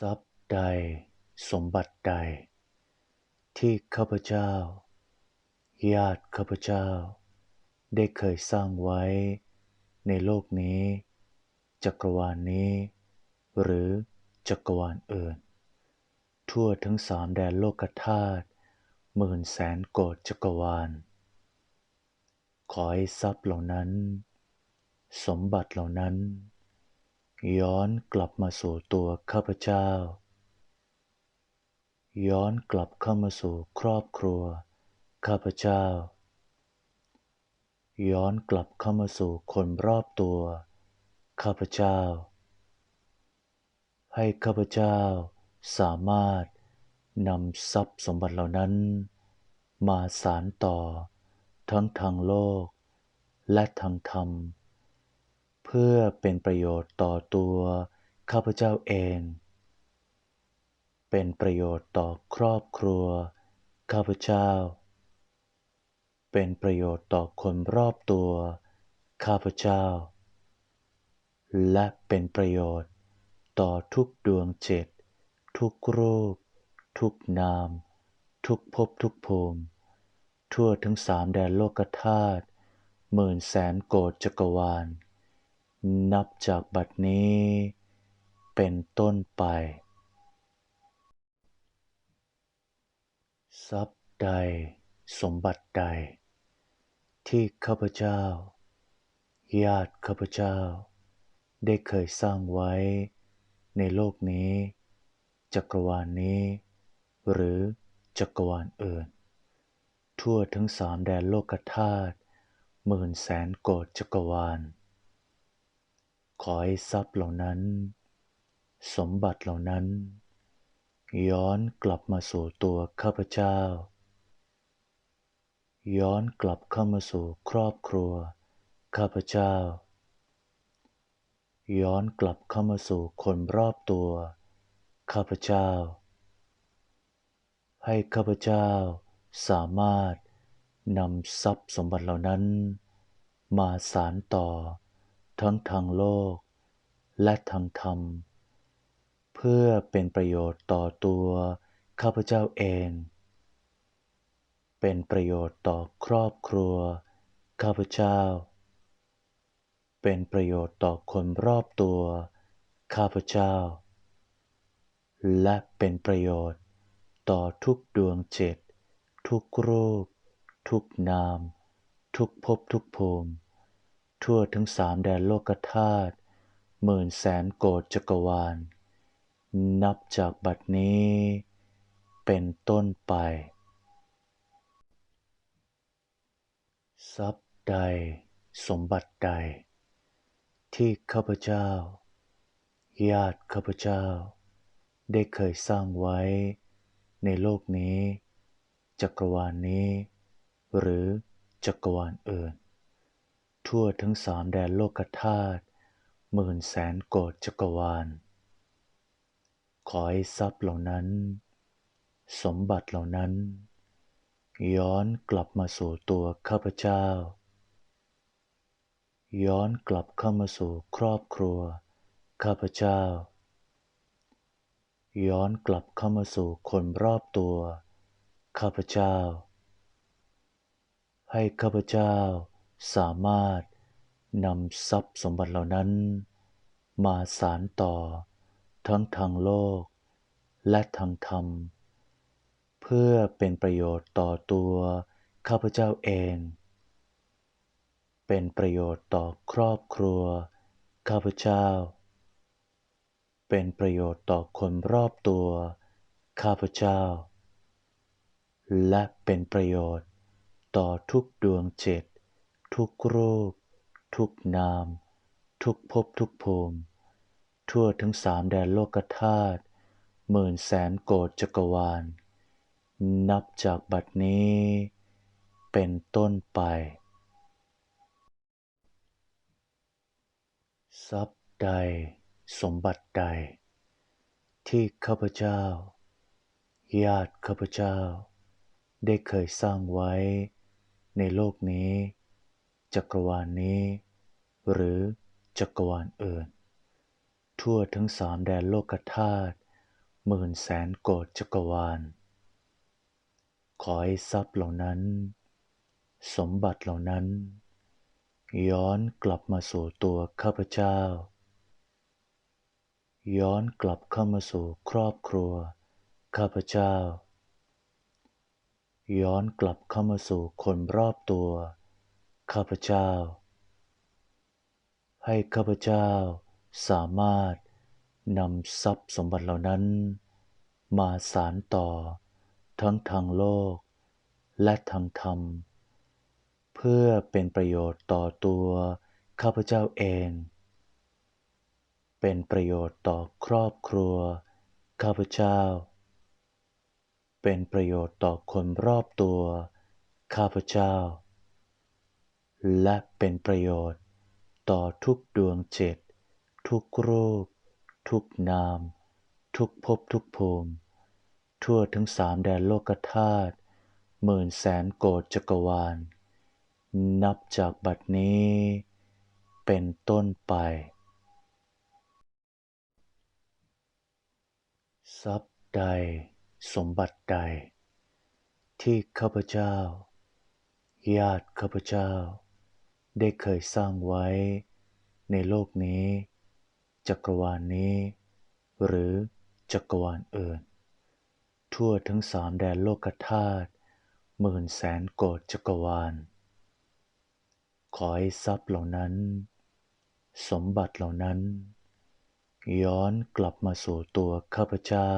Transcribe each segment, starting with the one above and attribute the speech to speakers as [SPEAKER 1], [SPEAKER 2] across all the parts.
[SPEAKER 1] ทรัพย์ใด สมบัติใด ที่ข้าพเจ้า ญาติข้าพเจ้า ได้เคยสร้างไว้ ในโลกนี้ จักรวาลนี้ หรือจักรวาลอื่น ทั่วทั้งสามแดนโลกธาตุหมื่นแสนโกฏจักรวาล ขอให้ทรัพย์เหล่านั้น สมบัติเหล่านั้น ย้อนกลับมาสู่ตัวข้าพเจ้า ย้อนกลับเข้ามาสู่ครอบครัว ข้าพเจ้า ย้อนกลับเข้ามาสู่คนรอบตัว ข้าพเจ้า ให้ข้าพเจ้าสามารถนำทรัพย์สมบัติเหล่านั้น มาสารต่อ ทั้งทางโลก และทางธรรม พื่อเป็นประโยชน์ต่อตัวข้าพเจ้าเอง เป็นประโยชน์ต่อครอบครัวข้าพเจ้า เป็นประโยชน์ต่อคนรอบตัวข้าพเจ้า และเป็นประโยชน์ต่อทุกดวงจิต ทุกรูป ทุกนาม ทุกภพทุกภูมิ ทั่วทั้งสามแดนโลกธาตุหมื่นแสนโกฏจักรวาล นับจากบัดนี้ เป็นต้นไป ทรัพย์ใดสมบัติใด ที่ข้าพเจ้า ญาติข้าพเจ้า ได้เคยสร้างไว้ ในโลกนี้ จักรวาลนี้ หรือจักรวาลอื่น ทั่วทั้งสามแดนโลกธาตุหมื่นแสนโกฏจักรวาล ขอให้ทรัพย์เหล่านั้น สมบัติเหล่านั้น ย้อนกลับมาสู่ตัวข้าพเจ้า ย้อนกลับเข้ามาสู่ครอบครัว ข้าพเจ้า ย้อนกลับเข้ามาสู่คนรอบตัว ข้าพเจ้า ให้ข้าพเจ้าสามารถนำทรัพย์สมบัติเหล่านั้น มาสารต่อ ทั้งทางโลก และทางธรรม เพื่อเป็นประโยชน์ต่อตัวข้าพเจ้าเอง เป็นประโยชน์ต่อครอบครัว ข้าพเจ้า เป็นประโยชน์ต่อคนรอบตัว ข้าพเจ้า และเป็นประโยชน์ต่อทุกดวงจิต ทุกรูป ทุกนาม ทุกภพทุกภูมิ ทั่วทั้งสามแดนโลกธาตุหมื่นแสนโกฏจักรวาล นับจากบัดนี้ เป็นต้นไป ทรัพย์ใดสมบัติใด ที่ข้าพเจ้า ญาติข้าพเจ้า ได้เคยสร้างไว้ ในโลกนี้ จักรวาลนี้ หรือจักรวาลอื่น ทั่วทั้งสามแดนโลกธาตุหมื่นแสนโกฏจักรวาล ขอให้ทรัพย์เหล่านั้น สมบัติเหล่านั้น ย้อนกลับมาสู่ตัวข้าพเจ้า ย้อนกลับเข้ามาสู่ครอบครัว ข้าพเจ้า ย้อนกลับเข้ามาสู่คนรอบตัว ข้าพเจ้า ให้ข้าพเจ้า สามารถนำทรัพย์สมบัติเหล่านั้น มาสารต่อทั้งทางโลก และทางธรรม เพื่อเป็นประโยชน์ต่อตัวข้าพเจ้าเอง เป็นประโยชน์ต่อครอบครัวข้าพเจ้า เป็นประโยชน์ต่อคนรอบตัวข้าพเจ้า และเป็นประโยชน์ต่อทุกดวงจิต ทุกรูป ทุกนาม ทุกภพทุกภูมิ ทั่วทั้งสามแดนโลกธาตุหมื่นแสนโกฏจักรวาล นับจากบัดนี้ เป็นต้นไป ทรัพย์ใด สมบัติใด ที่ข้าพเจ้า ญาติข้าพเจ้า ได้เคยสร้างไว้ในโลกนี้ จักรวาลนี้ หรือจักรวาลอื่น ทั่วทั้งสามแดนโลกธาตุหมื่นแสนโกฏจักรวาล ขอให้ทรัพย์เหล่านั้น สมบัติเหล่านั้น ย้อนกลับมาสู่ตัวข้าพเจ้า ย้อนกลับเข้ามาสู่ครอบครัว ข้าพเจ้า ย้อนกลับเข้ามาสู่คนรอบตัว ข้าพเจ้า ให้ข้าพเจ้าสามารถนำทรัพย์สมบัติเหล่านั้น มาสารต่อทั้งทางโลก และทางธรรม เพื่อเป็นประโยชน์ต่อตัวข้าพเจ้าเอง เป็นประโยชน์ต่อครอบครัว ข้าพเจ้า เป็นประโยชน์ต่อคนรอบตัว ข้าพเจ้า และเป็นประโยชน์ ต่อทุกดวงจิต ทุกรูป ทุกนาม ทุกภพทุกภูมิ ทั่วทั้งสามแดนโลกธาตุหมื่นแสนโกฏจักรวาล นับจากบัดนี้ เป็นต้นไป ทรัพย์ใด สมบัติใด ที่ข้าพเจ้า ญาติข้าพเจ้า ได้เคยสร้างไว้ ในโลกนี้ จักรวาลนี้ หรือจักรวาลอื่น ทั่วทั้งสามแดนโลกธาตุหมื่นแสนโกฏจักรวาล ขอให้ทรัพย์เหล่านั้น สมบัติเหล่านั้น ย้อนกลับมาสู่ตัวข้าพเจ้า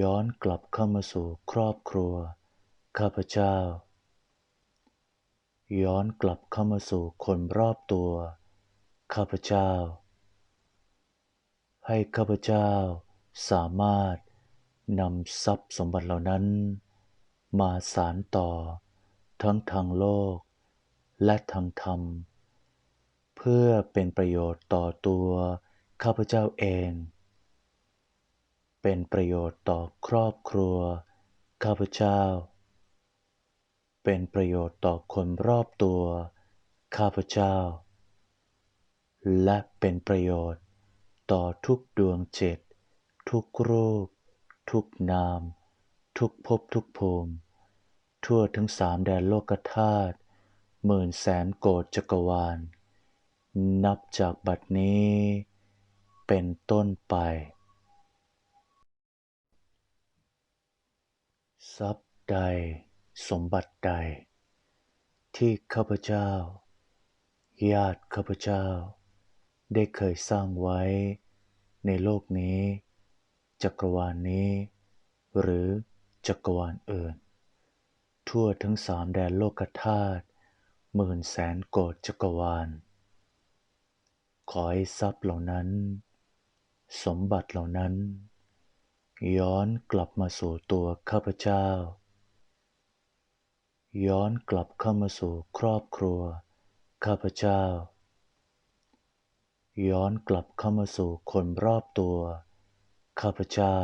[SPEAKER 1] ย้อนกลับเข้ามาสู่ครอบครัว ข้าพเจ้า ย้อนกลับเข้ามาสู่คนรอบตัว ข้าพเจ้า ให้ข้าพเจ้าสามารถนำทรัพย์สมบัติเหล่านั้น มาสารต่อ ทั้งทางโลก และทางธรรม เพื่อเป็นประโยชน์ต่อตัว ข้าพเจ้าเอง เป็นประโยชน์ต่อครอบครัว ข้าพเจ้า เป็นประโยชน์ต่อคนรอบตัว ข้าพเจ้า และเป็นประโยชน์ต่อทุกดวงจิต ทุกรูป ทุกนาม ทุกภพทุกภูมิ ทั่วทั้งสามแดนโลกธาตุหมื่นแสนโกฏจักรวาล นับจากบัดนี้ เป็นต้นไป ทรัพย์ใด สมบัติใด ที่ข้าพเจ้า ญาติข้าพเจ้า ได้เคยสร้างไว้ ในโลกนี้ จักรวาลนี้ หรือจักรวาลอื่น ทั่วทั้งสามแดนโลกธาตุหมื่นแสนโกฏจักรวาล ขอให้ทรัพย์เหล่านั้น สมบัติเหล่านั้น ย้อนกลับมาสู่ตัวข้าพเจ้า ย้อนกลับเข้ามาสู่ครอบครัว ข้าพเจ้า ย้อนกลับเข้ามาสู่คนรอบตัว ข้าพเจ้า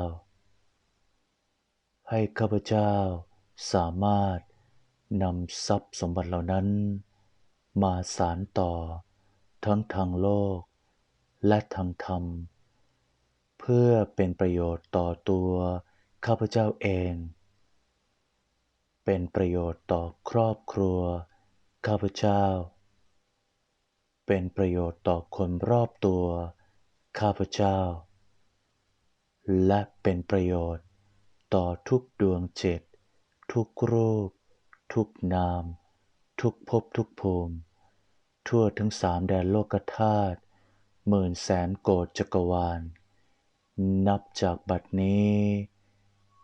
[SPEAKER 1] ให้ข้าพเจ้าสามารถนำทรัพย์สมบัติเหล่านั้น มาสารต่อ ทั้งทางโลก และทางธรรม เพื่อเป็นประโยชน์ต่อตัวข้าพเจ้าเอง เป็นประโยชน์ต่อครอบครัวข้าพเจ้า เป็นประโยชน์ต่อคนรอบตัวข้าพเจ้า และเป็นประโยชน์ต่อทุกดวงจิต ทุกรูป ทุกนาม ทุกภพทุกภูมิ ทั่วทั้งสามแดนโลกธาตุหมื่นแสนโกฏจักรวาล นับจากบัดนี้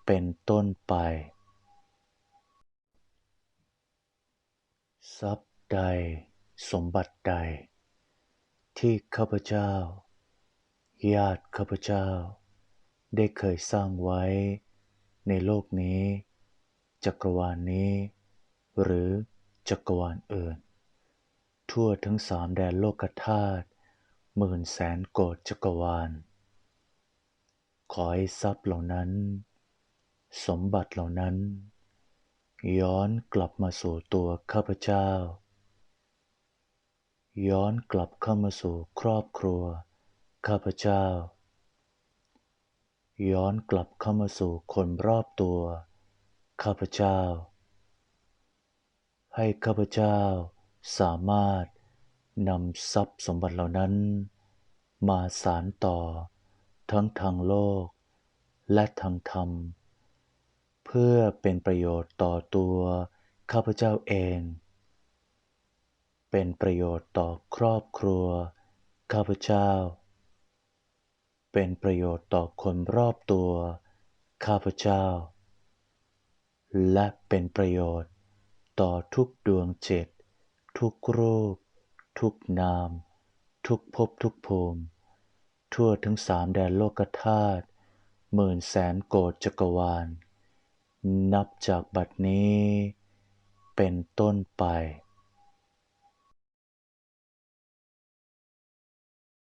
[SPEAKER 1] เป็นต้นไป ทรัพย์ใด สมบัติใด ที่ข้าพเจ้า ญาติข้าพเจ้า ได้เคยสร้างไว้ ในโลกนี้ จักรวาลนี้ หรือจักรวาลอื่น ทั่วทั้งสามแดนโลกธาตุหมื่นแสนโกฏจักรวาล ขอให้ทรัพย์เหล่านั้น สมบัติเหล่านั้น ย้อนกลับมาสู่ตัวข้าพเจ้า ย้อนกลับเข้ามาสู่ครอบครัว ข้าพเจ้า ย้อนกลับเข้ามาสู่คนรอบตัว ข้าพเจ้า ให้ข้าพเจ้าสามารถนำทรัพย์สมบัติเหล่านั้น มาสารต่อ ทั้งทางโลก และทางธรรม เพื่อเป็นประโยชน์ต่อตัวข้าพเจ้าเอง เป็นประโยชน์ต่อครอบครัว ข้าพเจ้า เป็นประโยชน์ต่อคนรอบตัว ข้าพเจ้า และเป็นประโยชน์ต่อทุกดวงจิต ทุกรูป ทุกนาม ทุกภพทุกภูมิ ทั่วทั้งสามแดนโลกธาตุหมื่นแสนโกฏจักรวาล นับจากบัดนี้เป็นต้นไป